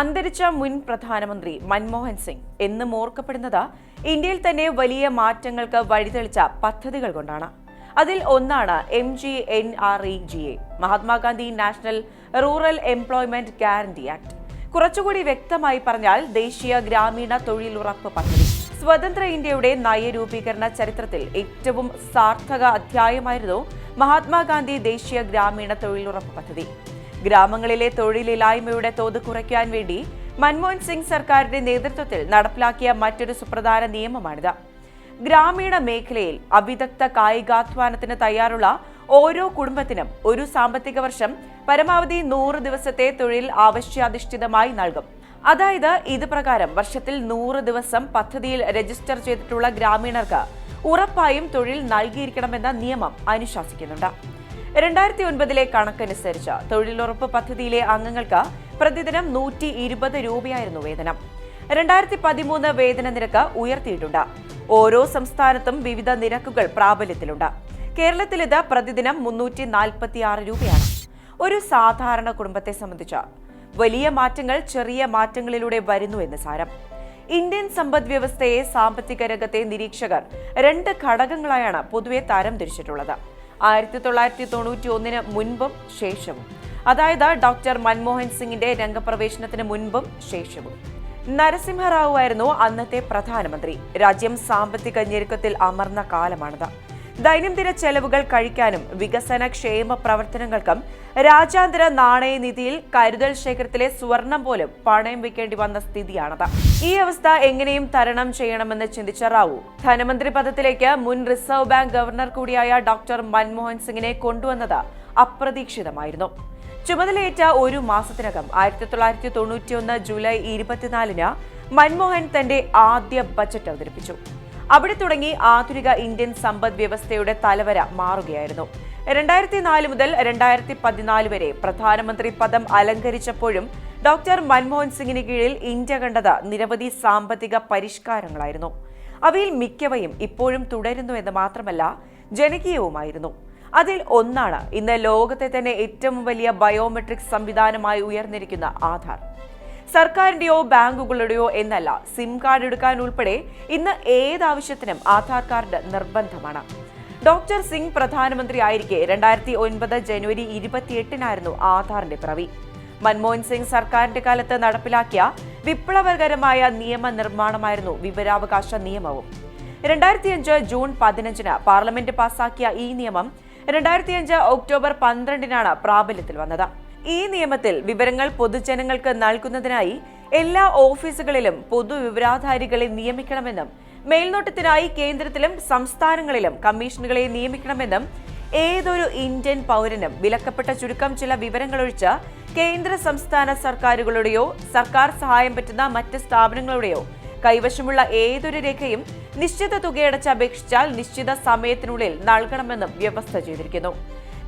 അന്തരിച്ച മുൻ പ്രധാനമന്ത്രി മൻമോഹൻ സിംഗ്. എന്നും ഓർക്കപ്പെടുന്നത് ഇന്ത്യയിൽ തന്നെ വലിയ മാറ്റങ്ങൾക്ക് വഴിതെളിച്ച പദ്ധതികൾ കൊണ്ടാണ്. അതിൽ ഒന്നാണ് M G N R E G A Mahatma Gandhi National Rural Employment Guarantee Act. കുറച്ചുകൂടി വ്യക്തമായി പറഞ്ഞാൽ ദേശീയ ഗ്രാമീണ തൊഴിലുറപ്പ് പദ്ധതി. സ്വതന്ത്ര ഇന്ത്യയുടെ നയരൂപീകരണ ചരിത്രത്തിൽ ഏറ്റവും സാർത്ഥക അധ്യായമായിരുന്നു മഹാത്മാഗാന്ധി ദേശീയ ഗ്രാമീണ തൊഴിലുറപ്പ് പദ്ധതി. ഗ്രാമങ്ങളിലെ തൊഴിലില്ലായ്മയുടെ തോത് കുറയ്ക്കാൻ വേണ്ടി മൻമോഹൻ സിംഗ് സർക്കാരിന്റെ നേതൃത്വത്തിൽ നടപ്പിലാക്കിയ മറ്റൊരു സുപ്രധാന നിയമമാണിത്. ഗ്രാമീണ മേഖലയിൽ അവിദഗ്ധ കായികാധ്വാനത്തിന് തയ്യാറുള്ള ഓരോ കുടുംബത്തിനും ഒരു സാമ്പത്തിക വർഷം പരമാവധി നൂറ് ദിവസത്തെ തൊഴിൽ ആവശ്യാധിഷ്ഠിതമായി നൽകും. അതായത് ഇത് പ്രകാരം വർഷത്തിൽ നൂറ് ദിവസം പദ്ധതിയിൽ രജിസ്റ്റർ ചെയ്തിട്ടുള്ള ഗ്രാമീണർക്ക് ഉറപ്പായും തൊഴിൽ നൽകിയിരിക്കണമെന്ന നിയമം അനുശാസിക്കുന്നുണ്ട്. രണ്ടായിരത്തി ഒൻപതിലെ കണക്കനുസരിച്ച് തൊഴിലുറപ്പ് പദ്ധതിയിലെ അംഗങ്ങൾക്ക് പ്രതിദിനം നൂറ്റി ഇരുപത് രൂപയായിരുന്നു വേതനം. രണ്ടായിരത്തി പതിമൂന്ന് വേതന നിരക്ക് ഉയർത്തിയിട്ടുണ്ട്. ഓരോ സംസ്ഥാനത്തും വിവിധ നിരക്കുകൾ പ്രാബല്യത്തിലുണ്ട്. കേരളത്തിൽ ഇത് പ്രതിദിനം മുന്നൂറ്റി നാൽപ്പത്തി ആറ് രൂപയാണ്. ഒരു സാധാരണ കുടുംബത്തെ സംബന്ധിച്ച് വലിയ മാറ്റങ്ങൾ ചെറിയ മാറ്റങ്ങളിലൂടെ വരുന്നു എന്ന് സാരം. ഇന്ത്യൻ സമ്പദ് വ്യവസ്ഥയെ സാമ്പത്തിക രംഗത്തെ നിരീക്ഷകർ രണ്ട് ഘടകങ്ങളായാണ് പൊതുവെ തരം തിരിച്ചിട്ടുള്ളത് ആയിരത്തി തൊള്ളായിരത്തി തൊണ്ണൂറ്റി ഒന്നിന് മുൻപും ശേഷവും. അതായത് ഡോക്ടർ മൻമോഹൻ സിംഗിന്റെ രംഗപ്രവേശനത്തിന് മുൻപും ശേഷവും. നരസിംഹറാവു ആയിരുന്നു അന്നത്തെ പ്രധാനമന്ത്രി. രാജ്യം സാമ്പത്തിക ഞെരുക്കത്തിൽ അമർന്ന കാലമാണിത്. ദൈനംദിന ചെലവുകൾ കഴിക്കാനും വികസന ക്ഷേമ പ്രവർത്തനങ്ങൾക്കും രാജ്യാന്തര നാണയനിധിയിൽ കരുതൽ ശേഖരത്തിലെ സ്വർണം പോലും പണയം വെക്കേണ്ടി വന്ന സ്ഥിതിയാണത്. ഈ അവസ്ഥ എങ്ങനെയും തരണം ചെയ്യണമെന്ന് ചിന്തിച്ച റാവു ധനമന്ത്രി പദത്തിലേക്ക് മുൻ റിസർവ് ബാങ്ക് ഗവർണർ കൂടിയായ ഡോക്ടർ മൻമോഹൻ സിംഗിനെ കൊണ്ടുവന്നത് അപ്രതീക്ഷിതമായിരുന്നു. ചുമതലയേറ്റ ഒരു മാസത്തിനകം ആയിരത്തി തൊള്ളായിരത്തി തൊണ്ണൂറ്റിയൊന്ന് ജൂലൈ ഇരുപത്തിനാലിന് മൻമോഹൻ തന്റെ ആദ്യ ബജറ്റ് അവതരിപ്പിച്ചു. അവിടെ തുടങ്ങി ആധുനിക ഇന്ത്യൻ സമ്പദ് വ്യവസ്ഥയുടെ തലവര മാറുകയായിരുന്നു. രണ്ടായിരത്തി നാല് മുതൽ രണ്ടായിരത്തി പതിനാല് വരെ പ്രധാനമന്ത്രി പദം അലങ്കരിച്ചപ്പോഴും ഡോക്ടർ മൻമോഹൻ സിംഗിന് കീഴിൽ ഇന്ത്യ കണ്ടത് നിരവധി സാമ്പത്തിക പരിഷ്കാരങ്ങളായിരുന്നു. അവയിൽ മിക്കവയും ഇപ്പോഴും തുടരുന്നു എന്ന് മാത്രമല്ല ജനകീയവുമായിരുന്നു. അതിൽ ഒന്നാണ് ഇന്ന് ലോകത്തെ തന്നെ ഏറ്റവും വലിയ ബയോമെട്രിക് സംവിധാനമായി ഉയർന്നിരിക്കുന്ന ആധാർ. സർക്കാരിന്റെയോ ബാങ്കുകളുടെയോ എന്നല്ല സിം കാർഡ് എടുക്കാൻ ഉൾപ്പെടെ ഇന്ന് ഏതാവശ്യത്തിനും ആധാർ കാർഡ് നിർബന്ധമാണ്. ഡോക്ടർ സിംഗ് പ്രധാനമന്ത്രി ആയിരിക്കെ രണ്ടായിരത്തി ഒൻപത് ജനുവരി ഇരുപത്തിയെട്ടിനായിരുന്നു ആധാറിന്റെ പിറവി. മൻമോഹൻ സിംഗ് സർക്കാരിന്റെ കാലത്ത് നടപ്പിലാക്കിയ വിപ്ലവകരമായ നിയമനിർമ്മാണമായിരുന്നു വിവരാവകാശ നിയമവും. രണ്ടായിരത്തിയഞ്ച് ജൂൺ പതിനഞ്ചിന് പാർലമെന്റ് പാസാക്കിയ ഈ നിയമം രണ്ടായിരത്തിയഞ്ച് ഒക്ടോബർ പന്ത്രണ്ടിനാണ് പ്രാബല്യത്തിൽ വന്നത്. ഈ നിയമത്തിൽ വിവരങ്ങൾ പൊതുജനങ്ങൾക്ക് നൽകുന്നതിനായി എല്ലാ ഓഫീസുകളിലും പൊതുവിവരാധാരികളെ നിയമിക്കണമെന്നും മേൽനോട്ടത്തിനായി കേന്ദ്രത്തിലും സംസ്ഥാനങ്ങളിലും കമ്മീഷനുകളെ നിയമിക്കണമെന്നും ഏതൊരു ഇന്ത്യൻ പൗരനും വിലക്കപ്പെട്ട ചുരുക്കം ചില വിവരങ്ങളൊഴിച്ച് കേന്ദ്ര സംസ്ഥാന സർക്കാരുകളുടെയോ സർക്കാർ സഹായം പറ്റുന്ന മറ്റ് സ്ഥാപനങ്ങളുടെയോ കൈവശമുള്ള ഏതൊരു രേഖയും നിശ്ചിത തുകയടച്ച് അപേക്ഷിച്ചാൽ നിശ്ചിത സമയത്തിനുള്ളിൽ നൽകണമെന്നും വ്യവസ്ഥ ചെയ്തിരിക്കുന്നു.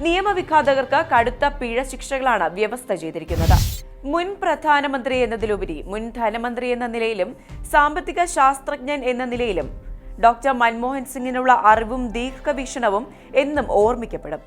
നിയമവിഘാതകർക്ക് കടുത്ത പിഴ ശിക്ഷകളാണ് വ്യവസ്ഥ ചെയ്തിരിക്കുന്നത്. മുൻ പ്രധാനമന്ത്രി എന്നതിലുപരി മുൻ ധനമന്ത്രി എന്ന നിലയിലും സാമ്പത്തിക ശാസ്ത്രജ്ഞൻ എന്ന നിലയിലും ഡോക്ടർ മൻമോഹൻ സിംഗിനുള്ള അറിവും ദീർഘവീക്ഷണവും എന്നും ഓർമ്മിക്കപ്പെടും.